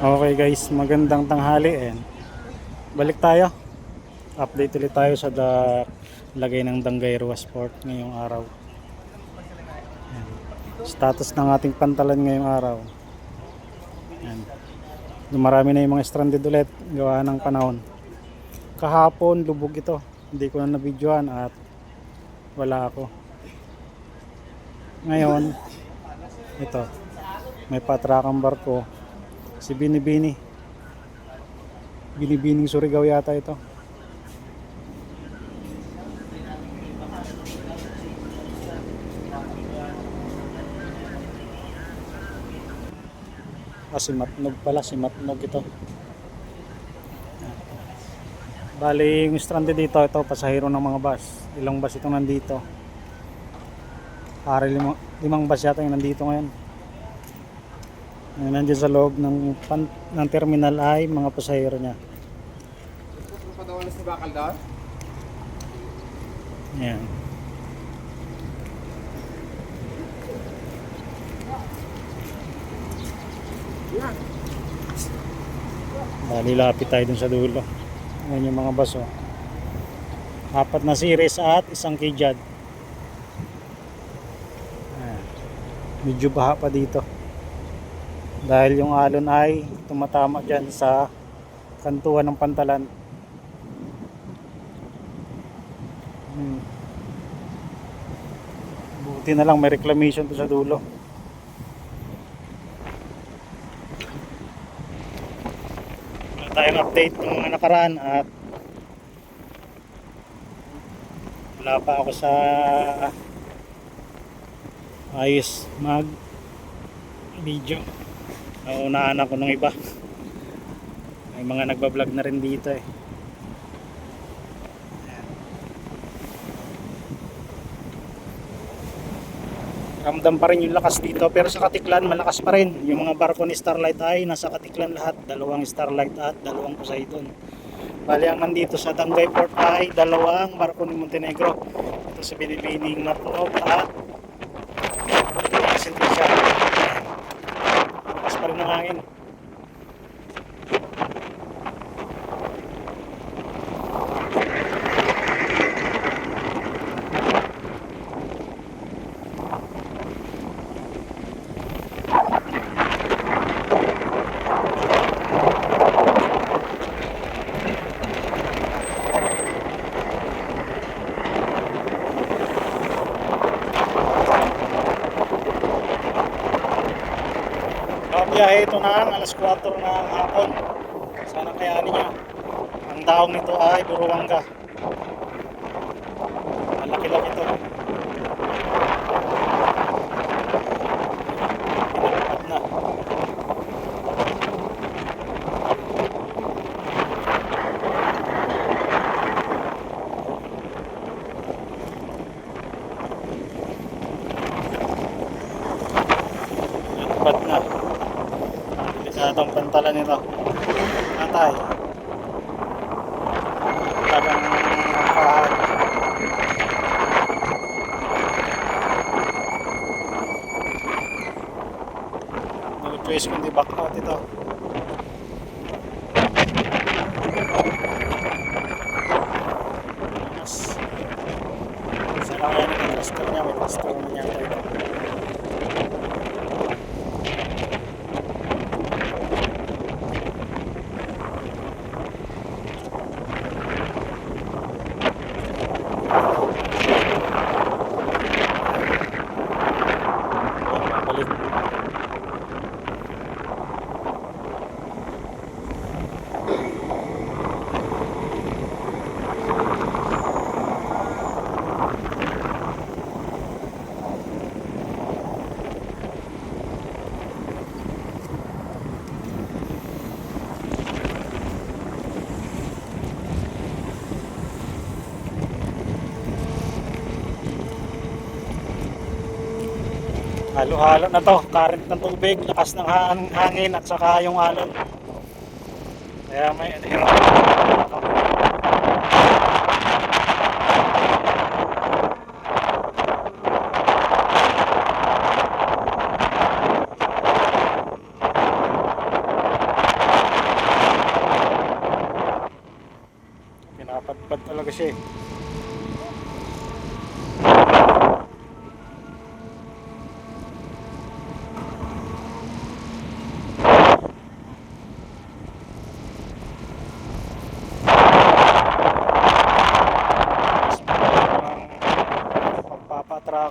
Okay guys, magandang tanghali eh. Balik tayo. Update ulit tayo sa da lagay ng Dangay Ruas Port ngayong araw. Status ng ating pantalan ngayong araw. Yan. Marami na yung mga stranded ulit gawa ng panahon. Kahapon lubog ito. Hindi ko na nabidyohan at wala ako. Ngayon, ito. May patrakang barko Si Binibini. Binibining Surigao yata ito. Ah, si Matnog pala. Si Matnog ito. Bali, yung stranded dito, ito, pasahero ng mga bus. Ilang bus itong nandito. Para limang, limang bus yata yung nandito ngayon. Nandiyan sa loob ng, pan, ng terminal ay mga pasahero niya. Padawalas ni Bakal doon? Yan. Bali, lapit tayo dun sa dulo. Ayan yung mga baso. Apat na series at isang kijad. Medyo baha pa dito. Dahil yung alon ay tumatama dyan sa kantuhan ng pantalan. Hmm. Buti na lang may reclamation to sa dulo. Wala tayong update ng mga nakaraan at wala pa ako sa ayos mag video. Naunahan ako ng iba. May mga nagbablog na rin dito eh. ramdam pa rin yung lakas dito pero sa Katiklan malakas pa rin yung mga barko ni Starlight ay nasa Katiklan lahat dalawang Starlight at dalawang Poseidon bali ang nandito sa Dangay Port ay dalawang barko ni Montenegro ito sa Binibining Matnog at Sintrisya lakas pa rin ng hangin Ang biyahe ito na ang alas 4 ng hapon. Sana kayanin niya. Ang daong nito ay Buruanga. Malaki-laki ito. Pinalipad na. Pinalipad na. Delikadong pantalan nito. Natay. Talagang pahal. Choice kundi back out ito. halo-halo na to. Current ng tubig, lakas ng hangin at saka yung alon kaya may ano pinapadpad talaga siya eh.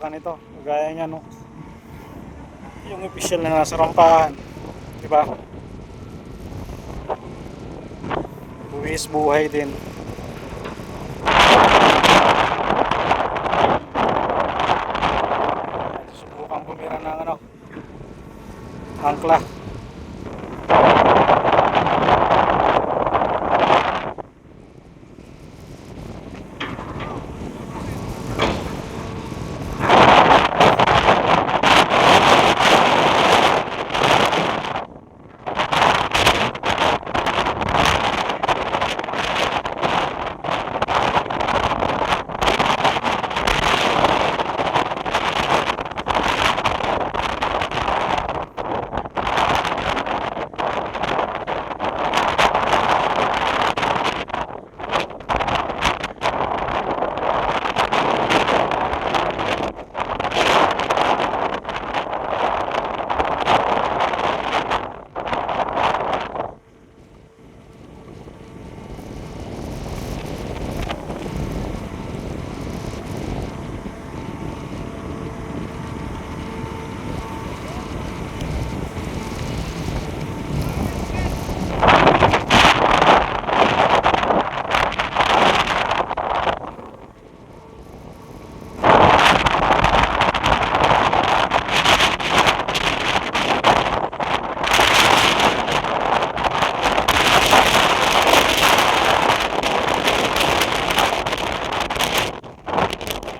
Pagpapatrakan ito gaya niya no? Yung official na nasa rampahan. Di ba buwis buhay din. Subukan bumira ng ano angkla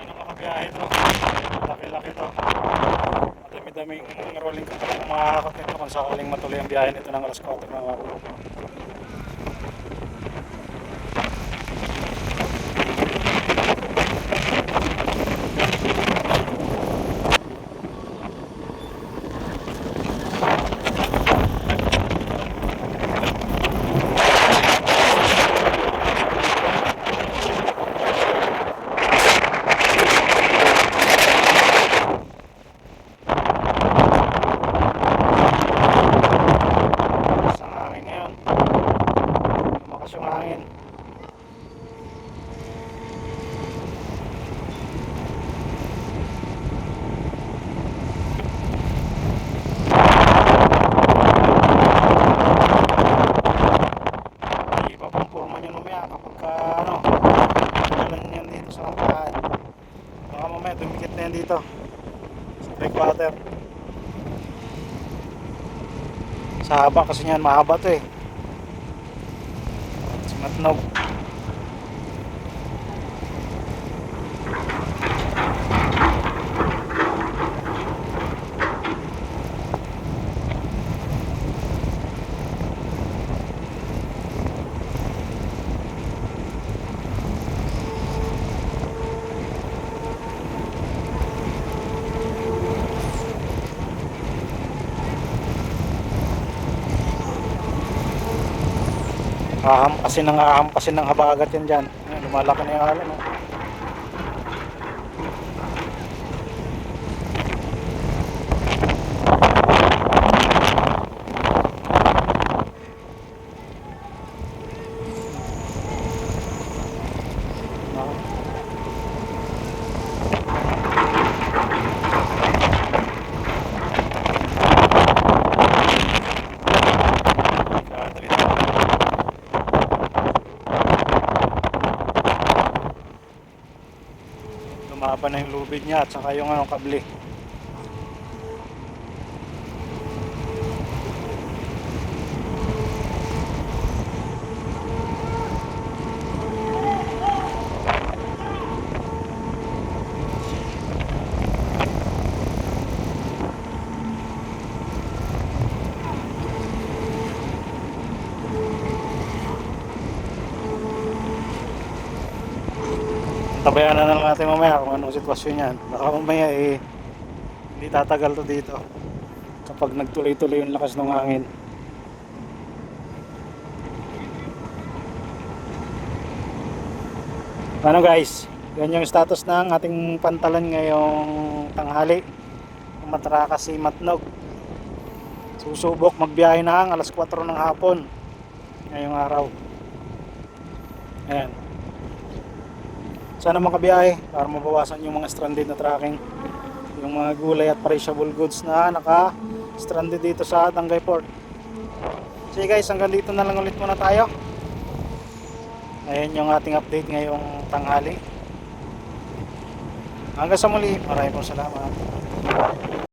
Ano makabiyahe to? Laki-laki to. Madami-daming rolling ka talaga makakakot nito kung sakaling matuloy ang biyahe nito ng alas 4 ng araw. Sa hangin ngayon. Lumakas yung hangin. Iba pang forma niya mamaya kapag ka, ano, dalan yan dito sa kampahan. Baka mamaya dumikit na yan dito. Sa breakwater. Sa haba kasi niyan, mahaba to eh. Sumatnog. Ahampasin ng ahampasin ng habagat yan dyan. Lumalaki na yung alon. Oh. Lumaban na yung lubid niya at saka yung ano, kable. Tabayan na lang natin mamaya kung anong sitwasyon yan. Baka mamaya eh, hindi tatagal to dito. Kapag nagtuloy-tuloy yung lakas ng hangin. Ano guys, yan yung status ng ating pantalan ngayong tanghali. Matrakas si Matnog. Susubok magbiyahe na ang alas 4 ng hapon ngayong araw. Ayan. Sana makabiyahe para mabawasan yung mga stranded na tracking. Yung mga gulay at perishable goods na naka-stranded dito sa Tangay Port. Sige guys, hanggang dito na lang ulit muna tayo. Ayan yung ating update ngayong tanghali. Hanggang sa muli, maraming salamat.